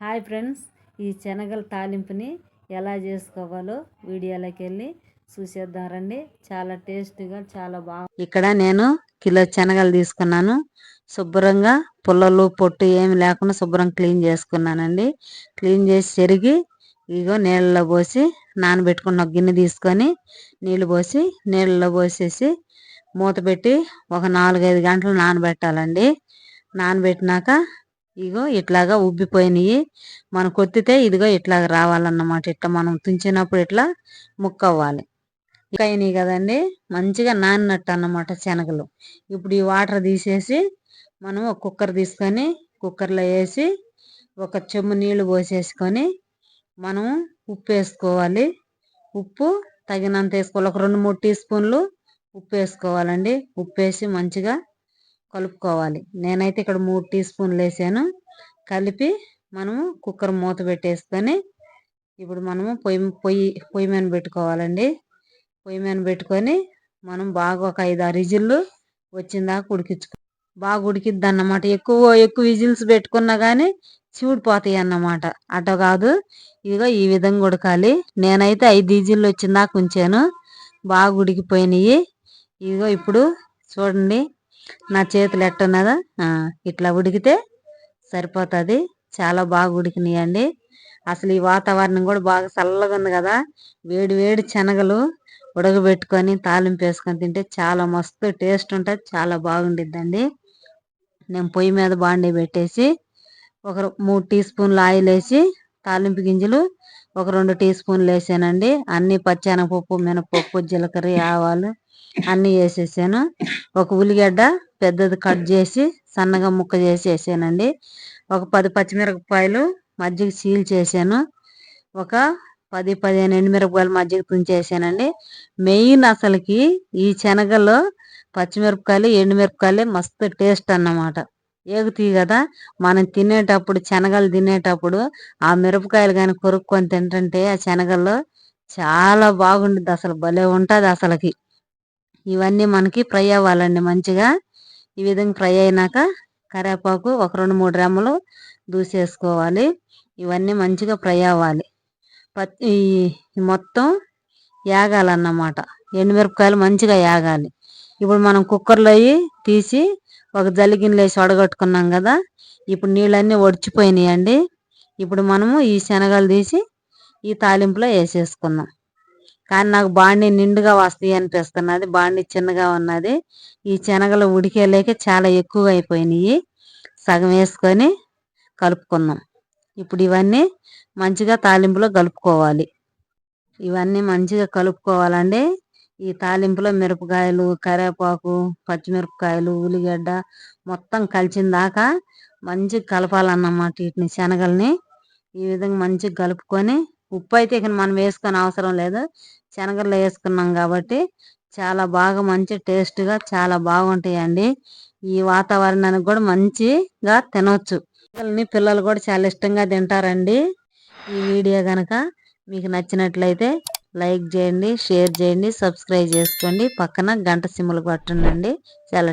Hi friends ఈ శనగల తాలింపుని ఎలా చేసుకోవాలో వీడియోలోకి వెళ్ళి చూసేద్దాం రండి. చాలా టేస్ట్గా చాలా బాగుంది ఇక్కడ నేను కిలో శనగలు తీసుకున్నాను. శుభ్రంగా పుల్లలు పొట్టు ఏమి లేకుండా శుభ్రం క్లీన్ చేసుకున్నానండి. క్లీన్ చేసి చెరిగి ఇగో నీళ్ళలో పోసి నానబెట్టుకున్న గిన్నె తీసుకొని నీళ్ళు పోసి నీళ్ళలో పోసేసి మూత పెట్టి ఒక నాలుగైదు గంటలు నానబెట్టాలండి. నానబెట్టినాక ఇగో ఇట్లాగా ఉబ్బిపోయినాయి. మనం కొత్తితే ఇదిగో ఇట్లాగా రావాలన్నమాట. ఇట్లా మనం తుంచినప్పుడు ఇట్లా ముక్క అవ్వాలి అయినాయి కదండి. మంచిగా నానినట్టు అన్నమాట శనగలు. ఇప్పుడు ఈ వాటర్ తీసేసి మనం ఒక కుక్కర్ తీసుకొని కుక్కర్లో వేసి ఒక చెమ్ము నీళ్ళు పోసేసుకొని మనం ఉప్పు వేసుకోవాలి. ఉప్పు తగినంత వేసుకోవాలి. ఒక రెండు మూడు టీ స్పూన్లు ఉప్పు వేసుకోవాలండి. ఉప్పు వేసి మంచిగా కలుపుకోవాలి. నేనైతే ఇక్కడ మూడు టీ స్పూన్లు వేసాను. కలిపి మనము కుక్కర్ మూత పెట్టేసుకొని ఇప్పుడు మనము పొయ్యి పొయ్యి పొయ్యి మీద పెట్టుకోవాలండి. పొయ్యి మీద పెట్టుకొని మనం బాగా ఒక ఐదు ఆరు విజిల్లు వచ్చిందాకా ఉడికించుకో బాగా ఉడికిద్ది అన్నమాట ఎక్కువ ఎక్కువ విజిల్స్ పెట్టుకున్నా కానీ చీడిపోతాయి అన్నమాట. అటు కాదు ఇదిగో ఈ విధంగా ఉడకాలి. నేనైతే ఐదు విజిల్లు వచ్చిందాకా ఉంచాను. బాగా ఉడికిపోయినాయి. ఇదిగో ఇప్పుడు చూడండి. నా చేతులు ఎట్టున్నదా? ఇట్లా ఉడికితే సరిపోతుంది. చాలా బాగా ఉడికినాయండి. అసలు ఈ వాతావరణం కూడా బాగా చల్లగా ఉంది కదా. వేడి వేడి శనగలు ఉడకబెట్టుకొని తాలింపు వేసుకొని తింటే చాలా మస్తు టేస్ట్ ఉంటుంది చాలా బాగుండిద్దండి. నేను పొయ్యి మీద బాండీ పెట్టేసి ఒక మూడు టీ స్పూన్లు ఆయిల్ వేసి తాలింపు గింజలు ఒక రెండు టీ స్పూన్లు వేసానండి. అన్ని పచ్చెనగపప్పు మినపప్పు జీలకర్ర ఆవాలు అన్నీ వేసేసాను. ఒక ఉల్లిగడ్డ పెద్దది కట్ చేసి సన్నగా ముక్క చేసి వేసానండి. ఒక పది పచ్చిమిరపకాయలు మజ్జిగ సీల్ చేశాను ఒక పది పదిహేను ఎండుమిరపకాయలు మజ్జిగ తుంచేసానండి. మెయిన్ అసలుకి ఈ శనగలో పచ్చిమిరపకాయలు ఎండుమిరపకాయలు మస్తు టేస్ట్ అన్నమాట. ఏగుతాయి కదా మనం తినేటప్పుడు శనగలు తినేటప్పుడు ఆ మిరపకాయలు కానీ కొరుక్కొని తింటుంటే ఆ శనగల్లో చాలా బాగుంటుంది అసలు. భలే ఉంటుంది అసలుకి. ఇవన్నీ మనకి ఫ్రై అవ్వాలండి మంచిగా. ఈ విధంగా ఫ్రై అయినాక కరివేపాకు ఒక రెండు మూడు రెమ్మలు దూసేసుకోవాలి. ఇవన్నీ మంచిగా ఫ్రై అవ్వాలి. ఈ మొత్తం యాగాలన్నమాట. ఎండుమిరపకాయలు మంచిగా యాగాలి. ఇప్పుడు మనం కుక్కర్లో తీసి ఒక జలిగిన్లేసి వేసి వడగట్టుకున్నాం కదా ఇప్పుడు నీళ్ళన్నీ ఒడిచిపోయినాయండి. ఇప్పుడు మనము ఈ శనగలు తీసి ఈ తాలింపులో వేసేసుకుందాం. కానీ నాకు బాండి నిండుగా వస్తాయి అనిపిస్తున్నది బాండి చిన్నగా ఉన్నది. ఈ శనగలు ఉడికేలేక చాలా ఎక్కువ అయిపోయినాయి. సగం వేసుకొని కలుపుకుందాం. ఇప్పుడు ఇవన్నీ మంచిగా తాలింపులో కలుపుకోవాలి. ఇవన్నీ మంచిగా కలుపుకోవాలండి. ఈ తాలింపులో మిరపకాయలు కరివేపాకు పచ్చిమిరపకాయలు ఉల్లిగడ్డ మొత్తం కలిసిన దాకా మంచిగా కలపాలన్నమాట వీటిని శనగల్ని. ఈ విధంగా మంచిగా కలుపుకొని ఉప్పు అయితే ఇక మనం వేసుకొని అవసరం లేదు. శనగల్లో వేసుకున్నాం కాబట్టి చాలా బాగా మంచి టేస్ట్గా చాలా బాగుంటాయండి. ఈ వాతావరణానికి కూడా మంచిగా తినవచ్చు పిల్లల్ని పిల్లలు కూడా చాలా ఇష్టంగా తింటారండి. ఈ వీడియో కనుక మీకు నచ్చినట్లయితే లైక్ చేయండి షేర్ చేయండి సబ్స్క్రైబ్ చేసుకోండి. పక్కన గంట సిమ్ములు కొట్టండి చాలా